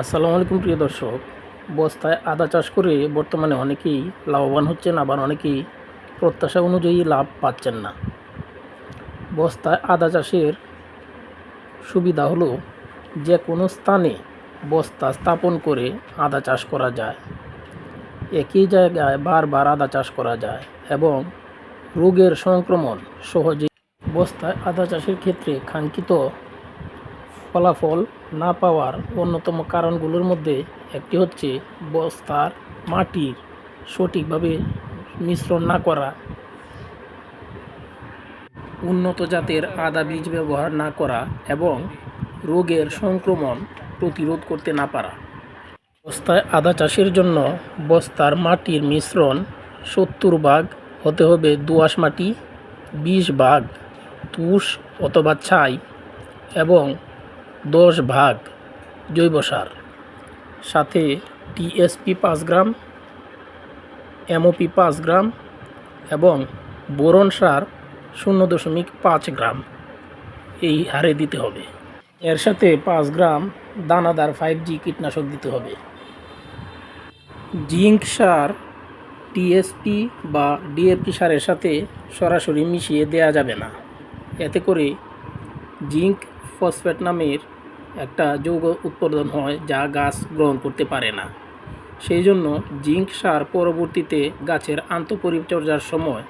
আসসালামু আলাইকুম প্রিয় দর্শক। বস্তায় আদা চাষ করে বর্তমানে অনেকেই লাভবান হচ্ছেন, আবার অনেকেই প্রত্যাশা অনুযায়ী লাভ পাচ্ছেন না। বস্তায় আদা চাষের সুবিধা হলো যে কোনো স্থানে বস্তা স্থাপন করে আদা চাষ করা যায়। একই জায়গায় বারবার আদা চাষ করা যায় এবং রোগের সংক্রমণ সহজে বস্তায় আদা চাষের ক্ষেত্রে কাঙ্ক্ষিত ফলাফল না পাওয়ার অন্যতম কারণগুলোর মধ্যে একটি হচ্ছে বস্তার মাটির সঠিকভাবে মিশ্রণ না করা। উন্নত জাতের আদা বীজ ব্যবহার না করা এবং রোগের সংক্রমণ প্রতিরোধ করতে না পারা। বস্তায় আদা চাষের জন্য বস্তার মাটির মিশ্রণ সত্তর ভাগ হতে হবে দোআঁশ মাটি, বিশ ভাগ তুষ অথবা ছাই এবং দশ ভাগ জৈব সার, সাথে টিএসপি পাঁচ গ্রাম এমওপি পাঁচ গ্রাম এবং বোরন সার শূন্য দশমিক পাঁচ গ্রাম। এই হারে দিতে হবে। এর সাথে পাঁচ গ্রাম দানাদার ফাইভ জি কীটনাশক দিতে হবে। জিঙ্ক সার টিএসপি বা ডিএপি সারের সাথে সরাসরি মিশিয়ে দেয়া যাবে না। এতে করে জিঙ্ক ফসফেট নামের একটা যৌগ উৎপাদন হয় যা গাছ গ্রহণ করতে পারে না। সেই জন্য জিঙ্ক সার পরবর্তীতে গাছের আন্তঃপরিচর্যার সময়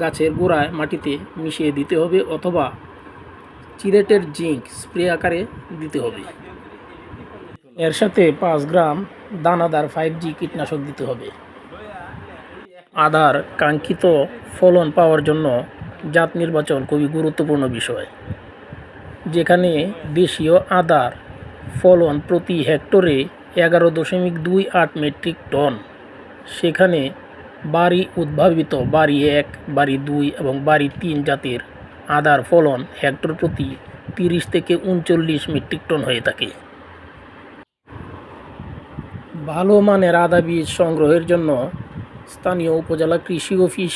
গাছের গোড়ায় মাটিতে মিশিয়ে দিতে হবে অথবা চিরেটের জিঙ্ক স্প্রে আকারে দিতে হবে। এর সাথে পাঁচ গ্রাম দানাদার ফাইভ জি কীটনাশক দিতে হবে। আদার কাঙ্ক্ষিত ফলন পাওয়ার জন্য জাত নির্বাচন খুবই গুরুত্বপূর্ণ বিষয়। যেখানে দেশীয় আদার ফলন প্রতি হেক্টরে এগারো দশমিক দুই আট মেট্রিক টন। সেখানে বাড়ি উদ্ভাবিত, বাড়ি এক, বাড়ি দুই এবং বাড়ি তিন জাতের আদার ফলন হেক্টর প্রতি তিরিশ থেকে উনচল্লিশ মেট্রিক টন হয়ে থাকে। ভালো মানের আদা বীজ সংগ্রহের জন্য স্থানীয় উপজেলা কৃষি অফিস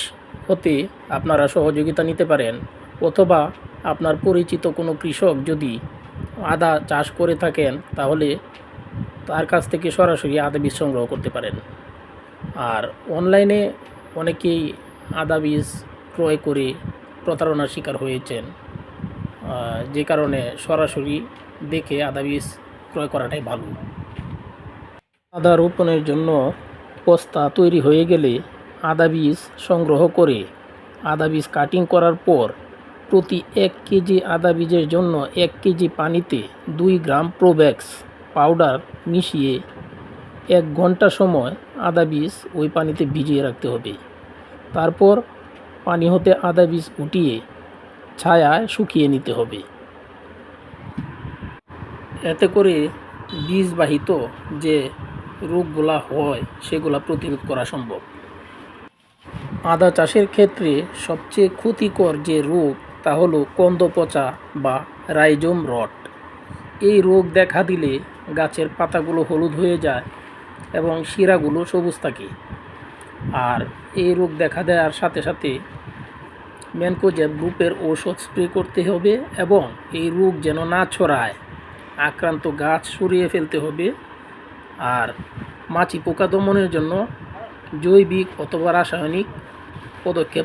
হতে আপনারা সহযোগিতা নিতে পারেন অথবা আপনার পরিচিত কোনো কৃষক যদি আদা চাষ করে থাকেন, তাহলে তার কাছ থেকে সরাসরি আদা বীজ সংগ্রহ করতে পারেন। আর অনলাইনে অনেকেই আদা বীজ ক্রয় করে প্রতারণার শিকার হয়েছেন যে কারণে সরাসরি দেখে আদা বীজ ক্রয় করাটাই ভালো। আদা রোপণের জন্য বস্তা তৈরি হয়ে গেলে আদা বীজ সংগ্রহ করে আদা বীজ কাটিং করার পর প্রতি এক কেজি আদা বীজের জন্য এক কেজি পানিতে দুই গ্রাম প্রোব্যাক্স পাউডার মিশিয়ে এক ঘণ্টা সময় আদা বীজ ওই পানিতে ভিজিয়ে রাখতে হবে। তারপর পানি হতে আদা বীজ উঠিয়ে ছায়ায় শুকিয়ে নিতে হবে। এতে করে বীজবাহিত যে রোগগুলা হয়, সেগুলা প্রতিরোধ করা সম্ভব। আদা চাষের ক্ষেত্রে সবচেয়ে ক্ষতিকর যে রোগ তা হলো কন্দ পচা বা রাইজোম রট। এই রোগ দেখা দিলে গাছের পাতাগুলো হলুদ হয়ে যায় এবং শিরাগুলো সবুজ থাকে। আর এই রোগ দেখা দেওয়ার সাথে সাথে ম্যানকোজেব গ্রুপের ঔষধ স্প্রে করতে হবে এবং এই রোগ যেন না ছড়ায়। আক্রান্ত গাছ সরিয়ে ফেলতে হবে। আর মাছি পোকা দমনের জন্য জৈবিক অথবা রাসায়নিক পদক্ষেপ